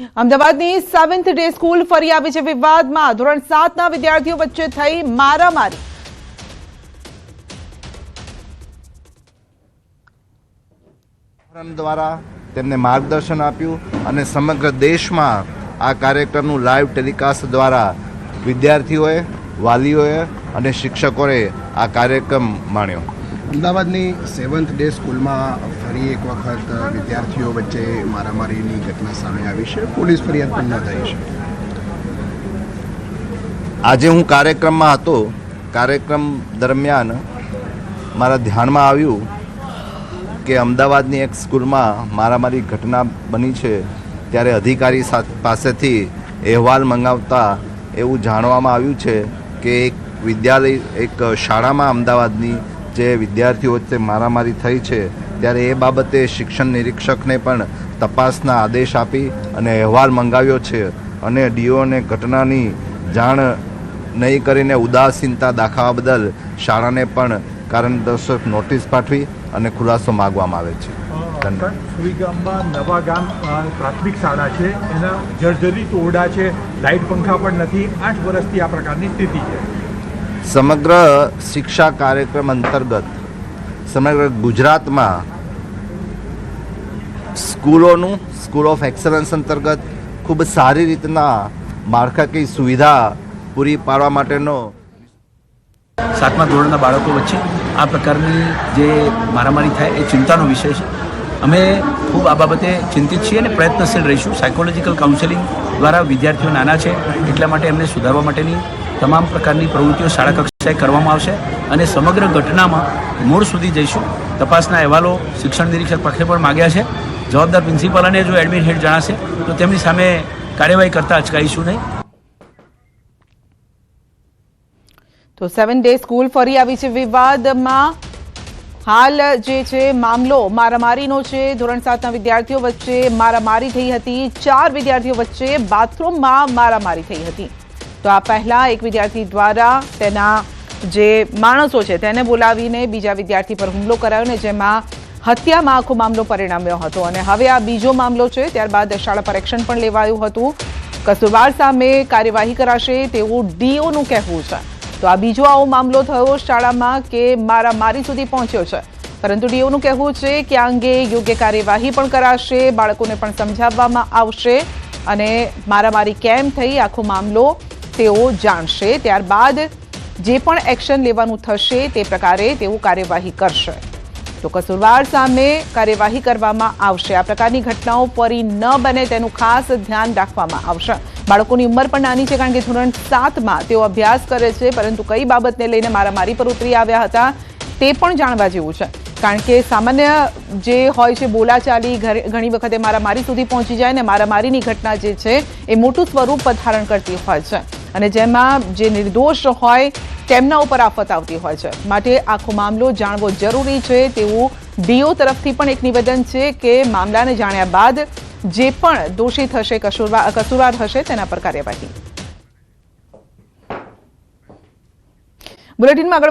અમદાવાદની seventh day school ફરી આવી છે વિવાદમાં. ધોરણ સાતના વિદ્યાર્થીઓ વચ્ચે થઈ મારામારી. દ્વારા તેમને માર્ગદર્શન આપ્યું અને સમગ્ર દેશમાં આ કાર્યક્રમનું લાઈવ ટેલિકાસ્ટ દ્વારા વિદ્યાર્થીઓએ, વાલીઓએ અને શિક્ષકોએ આ કાર્યક્રમ માણ્યો. અમદાવાદની સેવન્થ ડે સ્કૂલમાં ફરી એક વખત વિદ્યાર્થીઓ વચ્ચે મારામારીની ઘટના સામે આવી છે. પોલીસ ફરિયાદ પણ ન થઈ છે. આજે હું કાર્યક્રમમાં હતો. કાર્યક્રમ દરમિયાન મારા ધ્યાનમાં આવ્યું કે અમદાવાદની એક સ્કૂલમાં મારામારી ઘટના બની છે. ત્યારે અધિકારી પાસેથી અહેવાલ મંગાવતા એવું જાણવામાં આવ્યું છે કે એક વિદ્યાલય, એક શાળામાં અમદાવાદની જે વિદ્યાર્થીઓ વચ્ચે મારામારી થઈ છે ત્યારે એ બાબતે શિક્ષણ નિરીક્ષકને પણ તપાસના આદેશ આપી અને અહેવાલ મંગાવ્યો છે અને ડીઓને ઘટનાની જાણ નહીં કરીને ઉદાસીનતા દાખવવા બદલ શાળાને પણ કારણદર્શક નોટિસ પાઠવી અને ખુલાસો માગવામાં આવે છે. સુઈગામમાં નવા ગામ પ્રાથમિક શાળા છે એના જર્જરિત ઓરડા છે લાઇટ પંખા પણ નથી આઠ વર્ષથી આ પ્રકારની સ્થિતિ છે. સમગ્ર શિક્ષા કાર્યક્રમ અંતર્ગત, સમગ્ર ગુજરાતમાં સ્કૂલોનું, સ્કૂલ ઓફ એક્સલન્સ અંતર્ગત ખૂબ સારી રીતના માળખાકીય સુવિધા પૂરી પાડવા માટેનો સાતમા ધોરણના બાળકો વચ્ચે આ પ્રકારની જે મારામારી થાય એ ચિંતાનો વિષય છે. અમે ખૂબ આ બાબતે ચિંતિત છીએ અને પ્રયત્નશીલ રહીશું. સાયકોલોજીકલ કાઉન્સેલિંગ દ્વારા વિદ્યાર્થીઓ નાના છે, એટલા માટે એમને સુધારવા માટેની તમામ પ્રકારની પ્રવૃત્તિઓ શાળા કક્ષાએ કરવામાં આવશે અને સમગ્ર ઘટનામાં મૂળ સુધી જઈશું. તપાસના અહેવાલો શિક્ષણ નિરીક્ષક પક્ષે પણ માગ્યા છે. જવાબદાર પ્રિન્સિપાલ અને જો એડમિન હેડ જણાશે, તો તેમની સામે કાર્યવાહી કરતા અચકાઈશું નહીં. તો સેવન ડે સ્કૂલ ફરી આવી છે વિવાદમાં. હાલ જે છે મામલો, મારામારીનો છે, ધોરણ સાતના વિદ્યાર્થીઓ વચ્ચે મારામારી થઈ હતી, ચાર વિદ્યાર્થીઓ વચ્ચે બાથરૂમમાં મારામારી થઈ હતી. તો આ પહેલા એક વિદ્યાર્થી દ્વારા તેના જે માણસો છે તેને બોલાવીને બીજા વિદ્યાર્થી પર હુમલો કરાયો ને જેમાં હત્યામાં આખો મામલો પરિણમ્યો હતો. અને હવે આ બીજો મામલો છે, ત્યારબાદ શાળા પર એક્શન પણ લેવાયું હતું. કસુરવાર સામે કાર્યવાહી કરાશે તેવું ડીઓનું કહેવું છે. તો આ બીજો આવો મામલો થયો શાળામાં કે મારા મારી સુધી પહોંચ્યો છે. પરંતુ ડીઓનું કહેવું છે કે આ અંગે યોગ્ય કાર્યવાહી પણ કરાશે, બાળકોને પણ સમજાવવામાં આવશે. અને મારામારી કેમ થઈ આખો મામલો તેઓ જાણશે, ત્યારબાદ જે પણ એક્શન લેવાનું થશે તે પ્રકારે તેઓ કાર્યવાહી કરશે. તો કસૂરવાર સામે કાર્યવાહી કરવામાં આવશે. આ પ્રકારની ઘટનાઓ ફરી ન બને તેનું ખાસ ધ્યાન રાખવામાં આવશે. બાળકોની ઉંમર પણ નાની છે કારણ કે ધોરણ સાતમાં તેઓ અભ્યાસ કરે છે, પરંતુ કઈ બાબતને લઈને મારામારી પર ઉતરી આવ્યા હતા તે પણ જાણવા જેવું છે. કારણ કે સામાન્ય જે હોય છે, બોલાચાલી ઘણી વખતે મારામારી સુધી પહોંચી જાય ને મારામારીની ઘટના જે છે એ મોટું સ્વરૂપ ધારણ કરતી હોય છે. અને જેમાં જે નિર્દોષ હોય તેમના ઉપર આફત આવતી હોય છે. માટે આખો મામલો જાણવો જરૂરી છે. તેવું ડીઓ તરફથી પણ એક નિવેદન છે કે મામલાને જાણ્યા બાદ જે પણ હશે કસૂરવાર કસૂરવાર હશે, તેના પર કાર્યવાહી. બુલેટિનમાં આગળ